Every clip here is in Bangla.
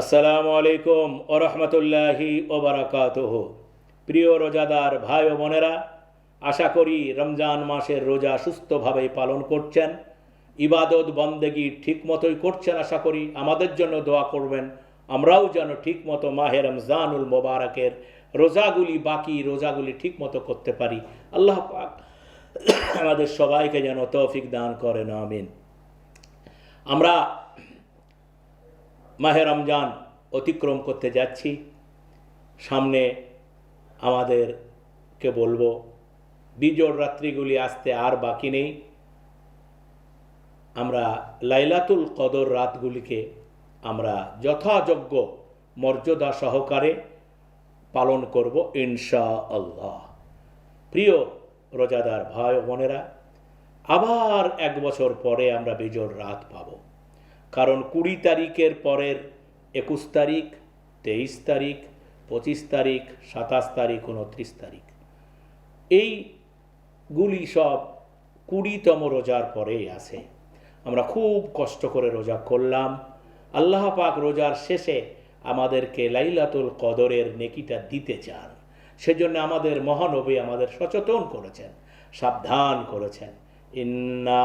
আসসালামু আলাইকুম ও রহমতুল্লাহি ওবরাকাতহ প্রিয় রোজাদার ভাই ও বোনেরা, আশা করি রমজান মাসের রোজা সুস্থভাবে পালন করছেন। ইবাদত বন্দেগি ঠিক মতোই করছেন আশা করি আমাদের জন্য দোয়া করবেন। আমরাও যেন ঠিক মতো মাহে রমজানুল মোবারকের রোজাগুলি বাকি রোজাগুলি ঠিক মতো করতে পারি। আল্লাহ পাক আমাদের সবাইকে যেন তৌফিক দান করেন, আমিন। আমরা মাহে রমজান অতিক্রম করতে যাচ্ছি। সামনে আমাদেরকে বলব, বিজোড় রাত্রিগুলি আসতে আর বাকি নেই। আমরা লাইলাতুল কদর রাতগুলিকে আমরা যথাযোগ্য মর্যাদা সহকারে পালন করব ইনশা আল্লাহ প্রিয় রোজাদার ভাই বোনেরা, আবার এক বছর পরে আমরা বিজোড় রাত পাবো। কারণ কুড়ি তারিখের পরের একুশ তারিখ, তেইশ তারিখ, পঁচিশ তারিখ, সাতাশ তারিখ, উনত্রিশ তারিখ। এইগুলি সব কুড়িতম রোজার পরেই আসে আমরা খুব কষ্ট করে রোজা করলাম। আল্লাহ পাক রোজার শেষে আমাদেরকে লাইলাতুল কদরের নেকিটা দিতে চান। সেজন্য আমাদের মহানবী আমাদের সচেতন করেছেন, সাবধান করেছেন। ইন্না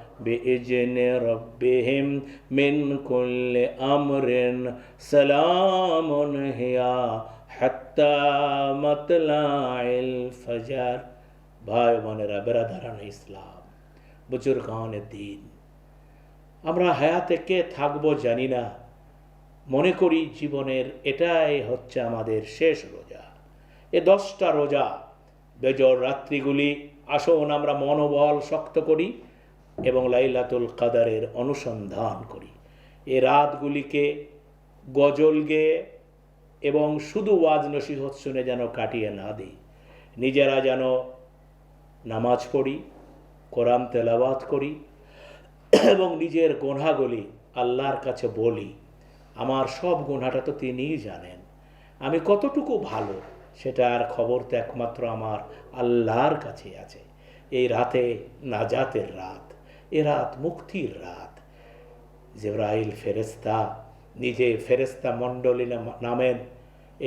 بإذن ربهم من كل أمر سلام هي حتى مطلع الفجر ভাই বোনেরা বেরাদারান ইসলাম বুজুর্গান দিন আমরা হায়াতে কে থাকবো জানি না মনে করি জীবনের এটাই হচ্ছে আমাদের শেষ রোজা এ দশটা রোজা বেজর রাত্রিগুলি আসুন আমরা মনোবল শক্ত করি এবং লাইলাতুল কাদারের অনুসন্ধান করি। এ রাতগুলিকে গজল গেয়ে এবং শুধু ওয়াজ নসিহত শুনে যেন কাটিয়ে না দিই। নিজেরা যেন নামাজ পড়ি, কোরআন তেলাওয়াত করি এবং নিজের গোনাগুলি আল্লাহর কাছে বলি। আমার সব গোনাটা তো তিনিই জানেন। আমি কতটুকু ভালো সেটার খবর তো একমাত্র আমার আল্লাহর কাছে আছে। এই রাতে নাজাতের রাত। এ রাত মুক্তির রাত। জেব্রাইল ফেরেস্তা নিজে ফেরেস্তা মণ্ডলী নামেন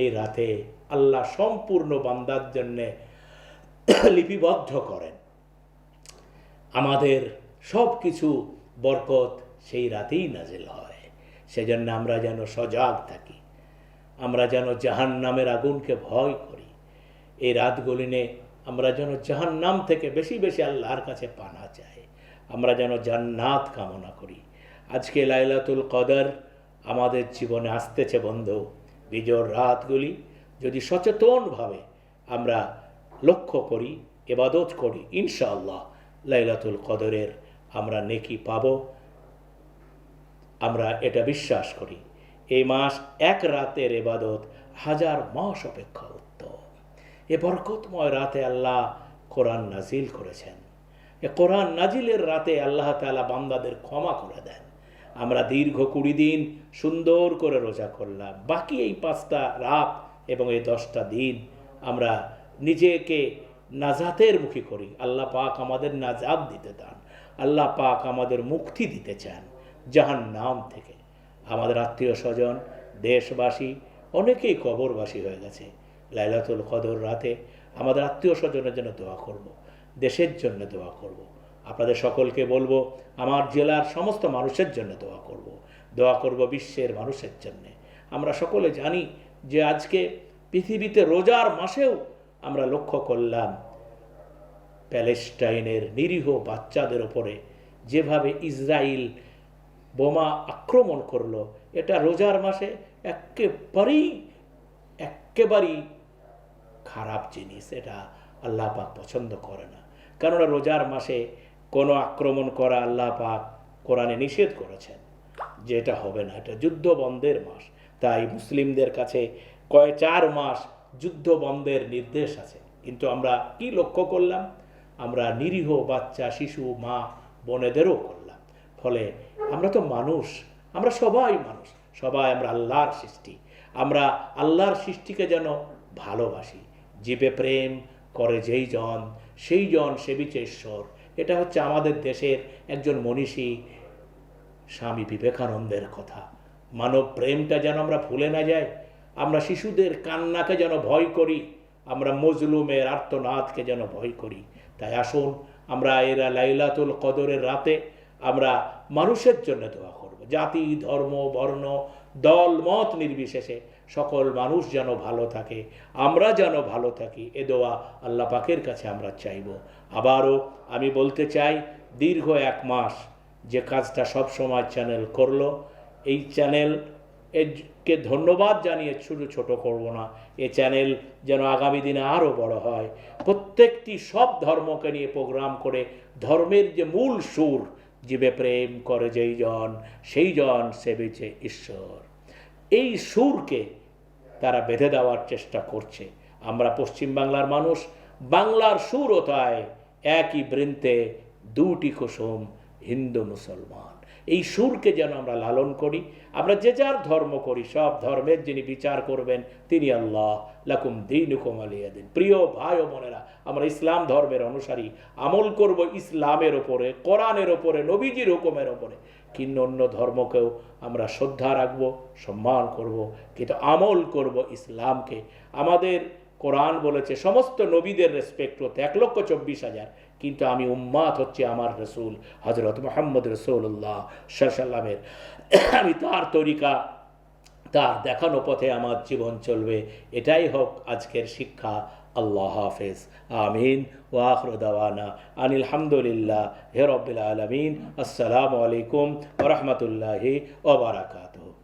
এই রাতে আল্লাহ সম্পূর্ণ বান্দার জন্যে লিপিবদ্ধ করেন। আমাদের সব কিছু বরকত সেই রাতেই নাজেল হয়। সেজন্য আমরা যেন সজাগ থাকি। আমরা যেন জাহান নামের আগুনকে ভয় করি। এই রাতগুলিনে আমরা যেন জাহান নাম থেকে বেশি বেশি আল্লাহর কাছে পানা চাই। আমরা যেন জান্নাত কামনা করি। আজকে লাইলাতুল কদর আমাদের জীবনে আসতেছে বন্ধু। বিজোর রাতগুলি যদি সচেতনভাবে আমরা লক্ষ্য করি, এবাদত করি, ইনশাআল্লাহ লাইলাতুল কদরের আমরা নেকি পাবো। আমরা এটা বিশ্বাস করি। এই মাস এক রাতের এবাদত হাজার মাস অপেক্ষা উত্তম। এ বরকতময় রাতে আল্লাহ কোরআন নাজিল করেছেন। কোরআন নাজিলের রাতে আল্লাহ তাআলা বান্দাদের ক্ষমা করে দেন। আমরা দীর্ঘ কুড়ি দিন সুন্দর করে রোজা করলাম। বাকি এই পাঁচটা রাত এবং এই দশটা দিন আমরা নিজেকে নাজাতের মুখী করি। আল্লাহ পাক আমাদের নাজাত দিতে চান আল্লাহ পাক আমাদের মুক্তি দিতে চান জাহান নাম থেকে। আমাদের আত্মীয় স্বজন, দেশবাসী, অনেকেই কবরবাসী হয়ে গেছে। লাইলাতুল কদর রাতে আমাদের আত্মীয় স্বজনের জন্য দোয়া করব। দেশের জন্য দোয়া করব। আপনাদের সকলকে বলব, আমার জেলার সমস্ত মানুষের জন্য দোয়া করব। দোয়া করব বিশ্বের মানুষের জন্যে আমরা সকলে জানি যে আজকে পৃথিবীতে রোজার মাসেও আমরা লক্ষ্য করলাম, প্যালেস্টাইনের নিরীহ বাচ্চাদের ওপরে যেভাবে ইসরায়েল বোমা আক্রমণ করল, এটা রোজার মাসে একেবারেই একেবারেই খারাপ জিনিস, এটা আল্লাহ পাক পছন্দ করে না কেননা রোজার মাসে কোনো আক্রমণ করা আল্লাহ পাক কোরআনে নিষেধ করেছেন যে এটা হবে না, এটা যুদ্ধ বন্ধের মাস। তাই মুসলিমদের কাছে কয় চার মাস যুদ্ধ বন্ধের নির্দেশ আছে। কিন্তু আমরা কি লক্ষ্য করলাম? আমরা নিরীহ বাচ্চা, শিশু, মা, বোনেদেরও করলাম। ফলে আমরা তো মানুষ, আমরা সবাই মানুষ, সবাই আমরা আল্লাহর সৃষ্টি। আমরা আল্লাহর সৃষ্টিকে যেন ভালোবাসি। জীবে প্রেম করে যেই জন সেই জন সেবিছে ঈশ্বর এটা হচ্ছে আমাদের দেশের একজন মনীষী স্বামী বিবেকানন্দের কথা। মানব প্রেমটা যেন আমরা ভুলে না যাই, আমরা শিশুদের কান্নাকে যেন ভয় করি, আমরা মজলুমের আর্তনাদকে যেন ভয় করি। তাই আসুন, আমরা এরা লাইলাতুল কদরের রাতে আমরা মানুষের জন্য দোয়া করব। জাতি, ধর্ম, বর্ণ, দল, মত নির্বিশেষে সকল মানুষ যেন ভালো থাকে, আমরা যেন ভালো থাকি, এ দোয়া আল্লাহ পাকের কাছে আমরা চাইব। আবারও আমি বলতে চাই, দীর্ঘ এক মাস যে কাজটা সব সময় চ্যানেল করল, এই চ্যানেল একে ধন্যবাদ জানিয়ে শুধু ছোট করব না, এ চ্যানেল যেন আগামী দিনে আরও বড় হয়। প্রত্যেকটি সব ধর্মকে নিয়ে প্রোগ্রাম করে, ধর্মের যে মূল সুর, জীবে প্রেম করে যেই জন, সেই জন সেবেছে ঈশ্বর। এই সুরকে তারা বেঁধে দেওয়ার চেষ্টা করছে। আমরা পশ্চিম বাংলার মানুষ, বাংলার সুরতায় একই বৃন্তে দুটি কুসুম হিন্দু মুসলমান। এই সুরকে যেন আমরা লালন করি, আমরা যে যার ধর্ম করি, সব ধর্মের যিনি বিচার করবেন, তিনি আল্লাহ। লাকুম দিন হুকুম আলিয়াদিন প্রিয় ভাই ও বোনেরা, আমরা ইসলাম ধর্মের অনুসারী, আমল করব ইসলামের ওপরে কোরআনের ওপরে নবীজির হুকুমের ওপরে কিন্তু অন্য ধর্মকেও আমরা শ্রদ্ধা রাখব, সম্মান করব, কিন্তু আমল করব ইসলামকে। আমাদের কোরআন বলেছে, সমস্ত নবীদের রেসপেক্ট করতে এক লক্ষ চব্বিশ হাজার। কিন্তু আমি উম্মাদ হচ্ছে আমার রসুল হজরত মোহাম্মদ রসুল্লাহ সাল্লামের আমি তার তরিকা, তার দেখানো পথে আমার জীবন চলবে, এটাই হোক আজকের শিক্ষা। আল্লাহ হাফেজ। আমিন। ওয়াখর দাওয়ানা আনিল হামদুলিল্লাহ হে রব্বিল আলমিন। আসসালামু আলাইকুম ওরহমতুল্লাহি ওবরাকাতুহ